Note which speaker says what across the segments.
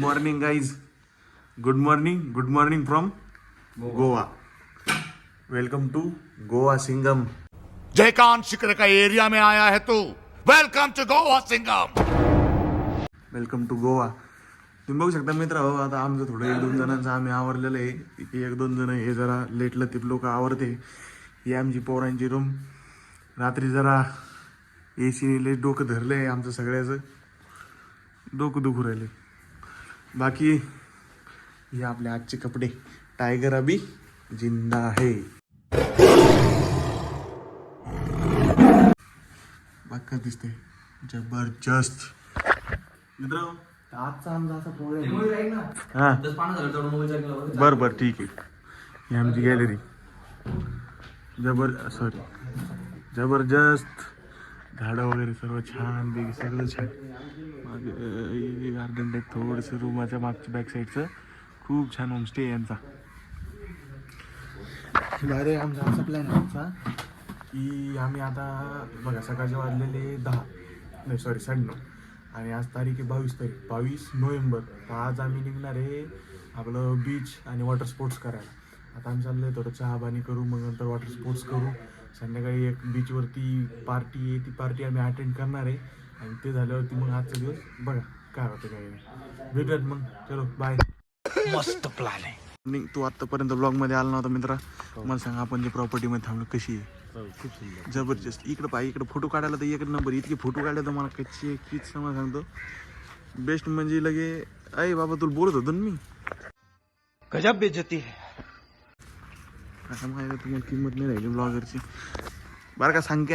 Speaker 1: Morning guys good morning good morning from Goa welcome to Goa Singham
Speaker 2: Jaikant Shikhar का area में आया है तू? Welcome to Goa Singham
Speaker 1: welcome to Goa तुम्ही बघू शकता मित्र हो आता आमचं थोडं एक दोन जणांचं आम्ही आवरलेलं आहे. की एक दोन जण हे जरा लेट लतीफ लोक आवरते. ही आमची पोरांची रूम रात्री जरा ए सीने डोकं धरलं आहे आमचं सगळ्याचं. डोकं दुखू राहिले बाकी हे आपले आजचे कपडे. टायगर अभी जिंदा आहे. बाका दिसते जबरदस्त. मित्र आजचा आमचा असा प्रॉब्लेम हा. बर. बर ठीक आहे. ही आमची गॅलरी जबर सॉरी जबरदस्त. झाडं वगैरे सर्व छान पैकी सगळं छान. मागे गार्डन टाईप थोडंसं रूमाच्या मागच्या बॅक साईडचं खूप छान होमस्टे यांचा. डायरेक्ट आमचा असा प्लॅन आमचा. की आम्ही आता बघा सकाळचे वाजलेले दहा. नाही सॉरी साडेनऊ आणि आज तारीख आहे बावीस तारीख. बावीस नोव्हेंबर. तर आज आम्ही निघणार आहे आपलं बीच आणि वॉटर स्पोर्ट्स करायला. आता आम्ही चाललो आहे थोडं चहा पाणी करू मग नंतर वॉटर स्पोर्ट्स करू. संध्याकाळी एक बीचवरती पार्टी आहे ती पार्टी आम्ही अटेंड करणार आहे. आणि ते झाल्यावरती मग आजचा दिवस बघा काय होतं काय नाही. भेटूयात मग. चलो बाय
Speaker 2: मस्त प्लान है
Speaker 1: नाही तू आतापर्यंत ब्लॉगमध्ये आला नव्हता मित्रा. मला सांग आपण जे प्रॉपर्टी मध्ये थांबलो कशी आहे?
Speaker 3: खूप सुंदर.
Speaker 1: जबरदस्त. इकडं पाय इकडं फोटो काढायला तर एक नंबर इतके फोटो काढले तर मला कच्ची किच मला सांगतो. बेस्ट म्हणजे लगे अय बाबा तुला बोलत होतो ना मी.
Speaker 3: गजब बेइज्जती है.
Speaker 1: आता माहिती तुम्हाला किंमत नाही राहिली ब्लॉगरची बरं का सांग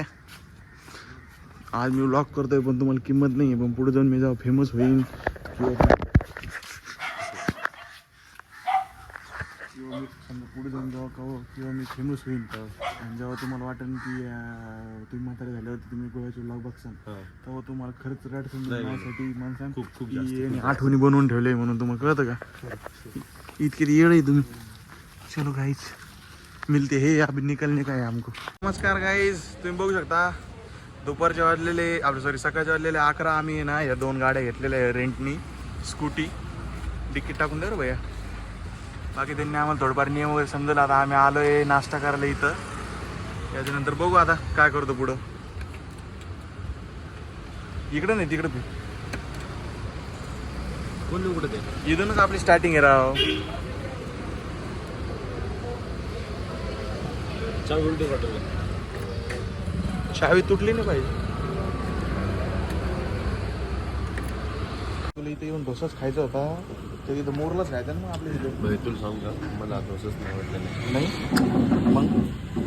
Speaker 1: आज मी ब्लॉग करतोय पण तुम्हाला किंमत नाही आहे. पण पुढे जाऊन मी जेव्हा फेमस होईन किंवा किंवा मी समजा पुढे जाऊन जेव्हा कव किंवा मी फेमस होईन तेव्हा आणि जेव्हा तुम्हाला वाटेल की तुम्ही म्हातारे झाल्यावरती तुम्ही गोव्याचे ब्लॉग बघसान तेव्हा तुम्हाला खरंच रॅट समजून माझ्यासाठी माणसां
Speaker 3: खूप- खूप
Speaker 1: आठवणी बनवून ठेवले म्हणून तुम्हाला कळतं का? इतके येळ आहे तुम्ही. चलो गाईच मिलते हे अभी निकलने का है हमको। नमस्कार गाईज तुम्ही बघू शकता दुपारचे वाजलेले आपले सॉरी सकाळचे वाजलेले अकरा आम्ही आहे ना या दोन गाड्या घेतलेल्या आहे रेंटनी स्कूटी डिकीट टाकून दे रे भैया. बाकी त्यांनी आम्हाला थोडंफार नियम वगैरे समजलं आता आम्ही आलोय नाश्ता करायला इथं. त्याच्यानंतर बघू आता काय करतो पुढं. इकडं नाही तिकडं. ते इथूनच आपली स्टार्टिंग आहे राव.
Speaker 3: चार उलटे पाठवले.
Speaker 1: चावी तुटली नाही पाहिजे तुला इथे येऊन डोसाच खायचा होता. तर इथं मोरलाच खायचा ना मग आपल्या इथे.
Speaker 3: भाई तुला सांगू का? मला डोसच नाही आवडलं
Speaker 1: नाही? मग?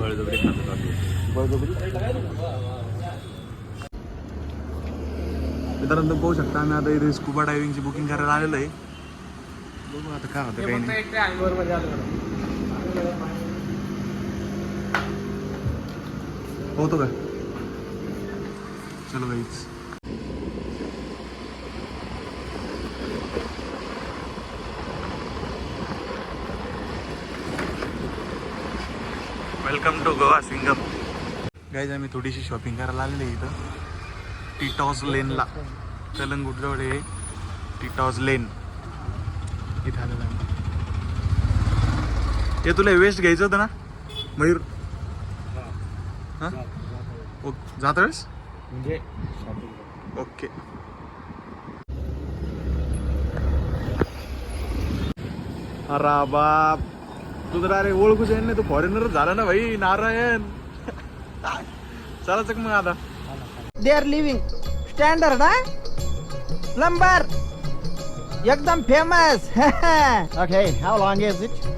Speaker 3: बळजबरी खात होतो
Speaker 1: बळजबरी? मित्रांनो पाहू शकता आम्ही आता इथे स्कुबा डायव्हिंगची बुकिंग करायला आलेलो आहे. बघू आता काय होतं काही नाही. होतो का? चलो बाईच welcome to Goa Singham guys आम्ही थोडीशी शॉपिंग करायला आलेली आहे इथं. टिटॉस लेनला कलंगूटजवळ आहे. टिटॉस लेन इथं आलेलं आहे ते तुला वेस्ट घ्यायचं होतं ना? मयूर? हां ओ जाता वेळेस
Speaker 3: म्हणजे
Speaker 1: ओके अरे बाप तू तर अरे ओळखूच आहे ना तू फॉरेनर झाला ना भाई नारायण चालायचं का मग आता
Speaker 4: they are living standard huh number ekdam famous okay how long is it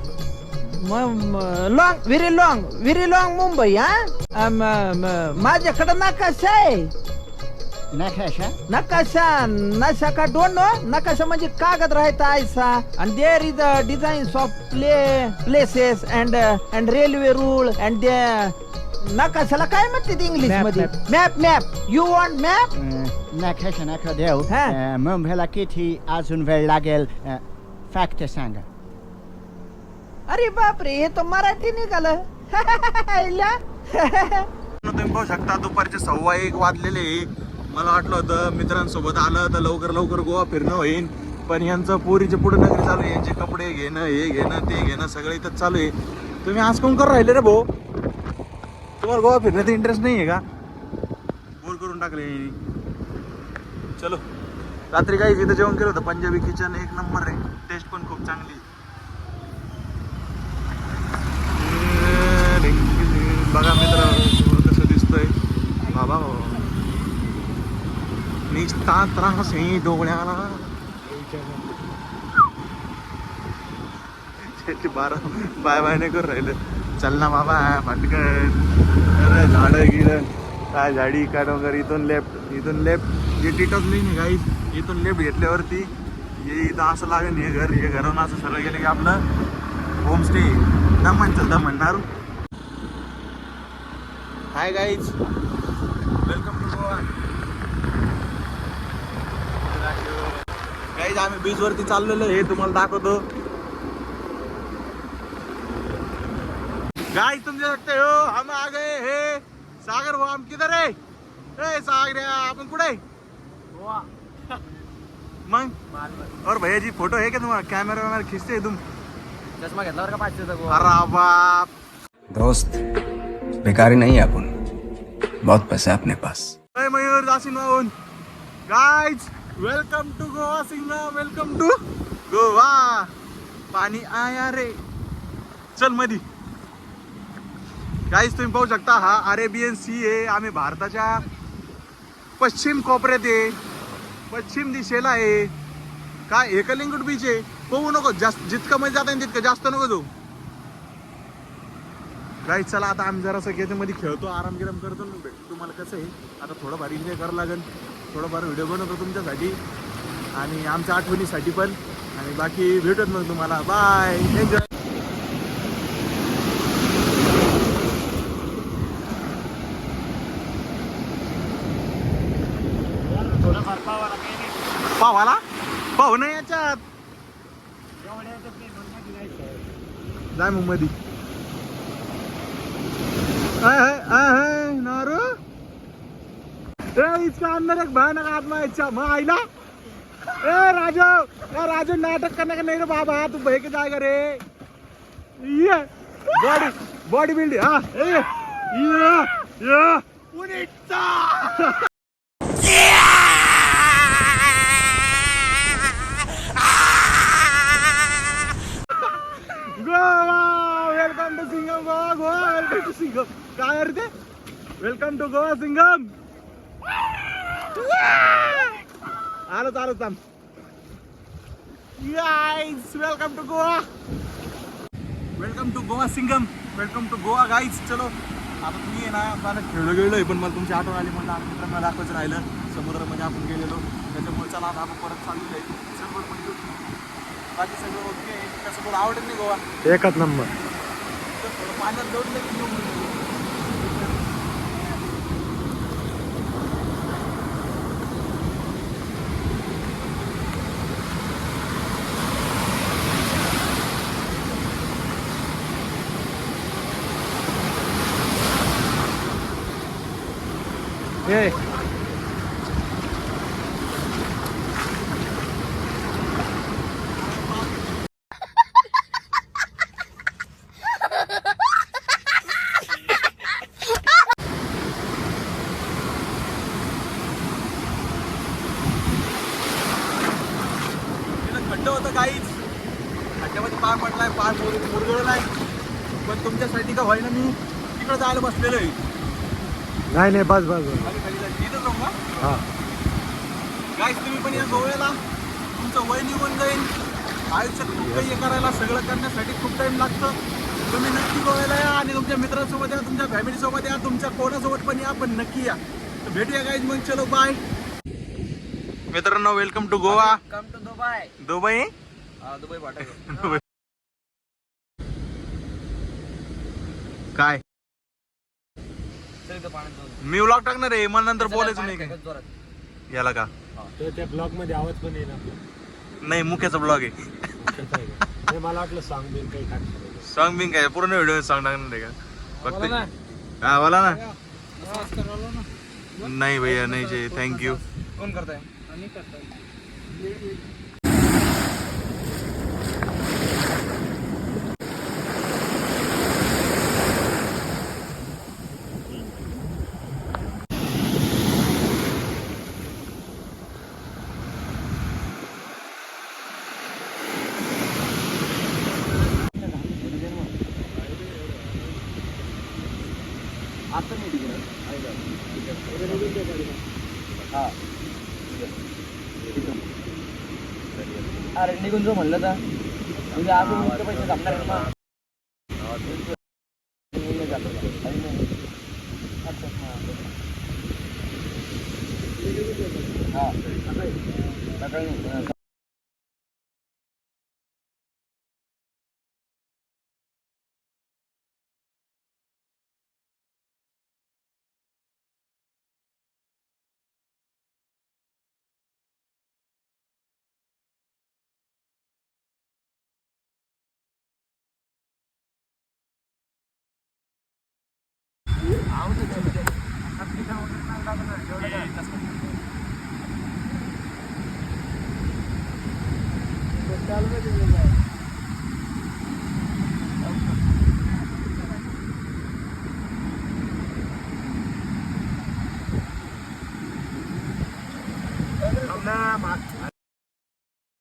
Speaker 4: long very long very long Mumbai हा माझ्याकडं नकाशा आहे.
Speaker 5: नकाशा?
Speaker 4: नकाशा का नो नकाशा म्हणजे कागद राहायचा आयसा and there is a design of play places and and railway रूळ अँड दे नकाशाला काय म्हणते
Speaker 5: इंग्लिशमध्ये
Speaker 4: map map you want map
Speaker 5: नकाशा नका देऊ. मुंबईला किती अजून वेळ लागेल? फॅक्ट सांगा.
Speaker 4: अरे बापरे हे तर मराठी निघालं.
Speaker 1: तुम्ही पाहू शकता दुपारचे सव्वा एक वाजलेले मला वाटलं होतं मित्रांसोबत आलं तर लवकर लवकर गोवा फिरणं होईल पण यांचं पुरीचे पुढे नगरी चालू आहे यांचे कपडे घेणं हे घेणं ते घेणं सगळं इथंच चालू आहे. तुम्ही आज कोण करून राहिले रे भाऊ? तुम्हाला गोवा फिरण्यात इंटरेस्ट नाही आहे का? बोर करून टाकले चलो. रात्री काही इथं जेवण केलं होतं पंजाबी किचन एक नंबर आहे. टेस्ट पण खूप चांगली आहे. बघा मित्र समोर कसं दिसतंय. बाबा निघता त्रास आहे डोळ्याला बारा बाय बाय नाही करून राहिलं. चल ना बाबा पटकन. अरे झाडं गिडं. काय झाडी काय वगैरे इथून लेफ्ट इथून लेफ्ट जे टिटच नाही गाईज इथून लेफ्ट घेतल्यावरती हे इथं असं लागेल हे घर हे घरून असं सरळ गेलं की आपलं होमस्टे दमन चल दमन दारू. Hi guys welcome to Goa guys आम्ही बीच वरती चाललेलो हे तुम्हाला दाखवतो. गाईज तुमचे सकते हो हम आ गए हे सागर भाऊ हम किधर है ए सागर आपण कुठे आहे? मग? और भैया जी फोटो है क्या तुम्हारा कैमरा वैमरा खींचते है तुम.
Speaker 4: चष्मा घेतल्यावर का पाचशे
Speaker 1: अरे बाप.
Speaker 6: दोस्त बेकारी नहीं आपण बहुत पैसा अपने pass.
Speaker 1: Mayur Mayur Dasin Maun. Guys, welcome to Goa Singha. पाणी आया रे। चल मधी। गाईज तुम्ही पाहू शकता हा अरेबियन सी आहे आम्ही भारताच्या पश्चिम कोपऱ्यात आहे पश्चिम दिशेला आहे. काय एकलिंगूट बीच आहे? पोहू नको जास्त जितकं मध्ये जाता येईल तितकं जास्त नको जाऊ. गाईज चला आता आम्ही जरासं याच्यामध्ये खेळतो आराम गिराम करतो ना भेट. तुम्हाला कसं आहे आता थोडंफार एन्जॉय करावं लागेल. थोडंफार व्हिडिओ बनवतो तुमच्यासाठी आणि आमच्या आठवणीसाठी पण. आणि बाकी भेटत मग तुम्हाला. बाय एन्जॉय पावाला पाहू ना याच्यात. जाय मग ए इसका अंदर एक भयानक आत्मा इच्छा मैं आई ना? ए राजू ए राजू नाटक करने का नहीं रे बाबा तू बह के जाएगा रे। ये बॉडी बॉडी बिल्डिंग हाँ ए ये ये। Goa welcome to Singham Goa Goa welcome to Singham काय रे? ते वेलकम टू गोवा सिंगम आलो आलो थांब. Guys welcome to Goa welcome to Goa Singham welcome to Goa guys चलो आता तुम्ही आहे ना मला खेळलो गेलोय पण मला तुमची आठवण आली म्हणलं आता मित्रांना दाखवायचं राहिलं. समुद्रामध्ये आपण गेलेलो. त्याच्यामुळे चला आता आपण परत चाललेलो आहे. सर्व पण बाकी सगळं ओके कसं तुला आवडत नाही गोवा
Speaker 3: एकच नंबर.
Speaker 1: पाण्यात जोडलं की घेऊन गेलो.
Speaker 3: ए
Speaker 1: तिथं खड्डं होतं काहीच खड्ड्यामध्ये पाय पडलाय पाय मुर- मुरगळलाय पण तुमच्यासाठी का व्हायला मी तिकडं जायला बसलेलो आहे.
Speaker 3: नाही नाही बस बस बस.
Speaker 1: खाली खाली जायचं इथंच राहू का?
Speaker 3: हा.
Speaker 1: गाईस तुम्ही पण या गोव्याला तुमचं वय निघून जाईल. आयुष्यात खूप काही हे करायला सगळं करण्यासाठी खूप टाइम लागतं. तुम्ही नक्की गोव्याला या आणि तुमच्या मित्रांसोबत या तुमच्या फॅमिलीसोबत या तुमच्या कोणासोबत पण या पण नक्की या. तर भेटूया गाईज मग. चलो बाय मित्रांनो welcome to Goa
Speaker 4: come to Dubai
Speaker 1: Dubai
Speaker 4: Dubai
Speaker 1: काय? मी व्लॉग टाकणार आहे मला नंतर बोलायचं नाही काय याला का?
Speaker 3: त्या ब्लॉगमध्ये आवाज पण येईल
Speaker 1: नाही मुख्याचा ब्लॉग आहे.
Speaker 3: मला वाटलं सॉंग बिन काही टाकलं
Speaker 1: सॉंग बिंग काय पूर्ण व्हिडिओ सॉंग टाकणार आहे का? फक्त हा बोला ना. नाही भैया नाही जे थँक्यू
Speaker 4: कोण करताय.
Speaker 7: अरे निघून जो म्हणलं तर म्हणजे अजून नुसते पैसे जमणार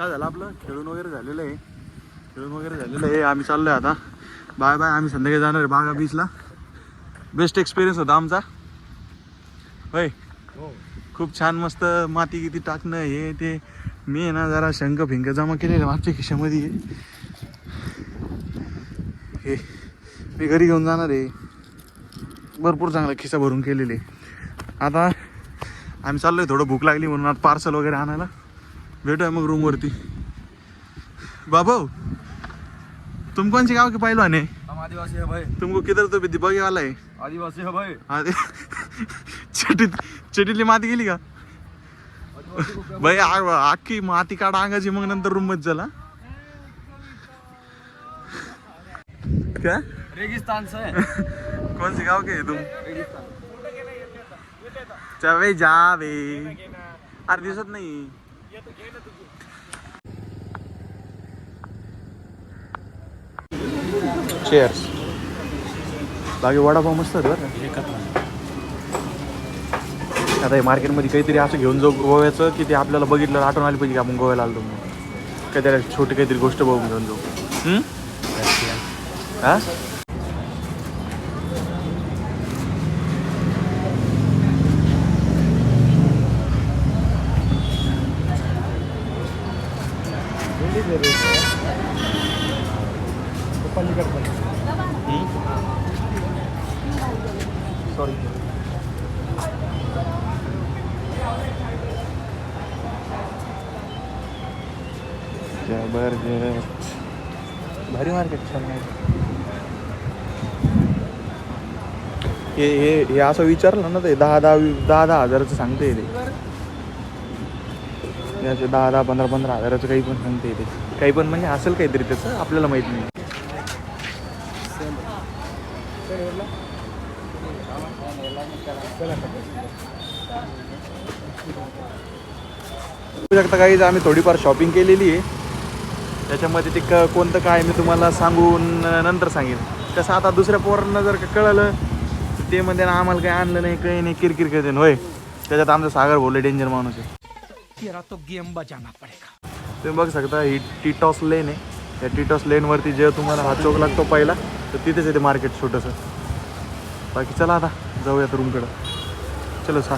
Speaker 1: काय झालं आपलं? खेळून वगैरे झालेलं आहे. खेळून वगैरे झालेलं आहे. आम्ही चाललोय आता. Bye bye. आम्ही संध्याकाळी जाणार आहे बागा बीचला बेस्ट एक्सपिरियन्स होता आमचा. होय. खूप छान मस्त माती किती टाकणं हे ते. मी आहे ना जरा शंख भिंक जमा केलेलं मागच्या खिशामध्ये. हे. मी घरी घेऊन जाणार आहे. भरपूर चांगला खिसा भरून केलेले. आता आम्ही चाललोय. थोडं भूक लागली म्हणून आता पार्सल वगैरे आणायला. भेटूया मग रूमवरती बाबू तुम कौन सी गाँव के पहलवान है
Speaker 7: हम आदिवासी है भाई।
Speaker 1: तुमको किधर तो दिबागे वाला है
Speaker 7: आदिवासी है भाई।
Speaker 1: ते चटीत चटीतली माती गेली का? भाई अख्खी माती काढा अंगाची मग नंतर रूममध्ये चला. क्या?
Speaker 7: रेगिस्तान से। है
Speaker 1: कौन से गाँव के तुम?
Speaker 7: रेगिस्तान।
Speaker 1: जावे जावे. अरे दिसत नाही. चेअर्स बाकी वडापाव मस्त आहेत बरं आता हे मार्केटमध्ये काहीतरी असं घेऊन जाऊ गोव्याचं की ते आपल्याला बघितलं आठवण आली पाहिजे की आपण गोव्याला आलो म्हणून. काहीतरी छोटी काहीतरी गोष्ट बघून घेऊन जाऊ. हा? सॉरी जबरदस्त. भारी मार्केट छान हे हे हे असं विचारलं ना ते दहा दहा दहा दहा हजाराचं सांगते ते. याचे दहा दहा पंधरा पंधरा हजाराचं काही पण सांगते ते काही पण म्हणजे असेल काहीतरी त्याचं आपल्याला माहीत नाही. बघू शकता काही आम्ही थोडीफार शॉपिंग केलेली आहे. त्याच्यामध्ये ते क कोणतं काय मी तुम्हाला सांगून नंतर सांगेन. कसं आता दुसऱ्या पोरांना जर का कळलं तर ते म्हणते ना आम्हाला काही आणलं नाही काही नाही किरकिर करते. होय. त्याच्यात आमचं सागर बोलले डेंजर माणूस आहे. तुम्ही बघू शकता ही टिटॉस लेन आहे. त्या टिटॉस लेनवरती जे तुम्हाला हा चौक लागतो पहिला तर तिथेच येते मार्केट छोटंसं. बाकी चला आता जाऊयात रूमकडं चलो सा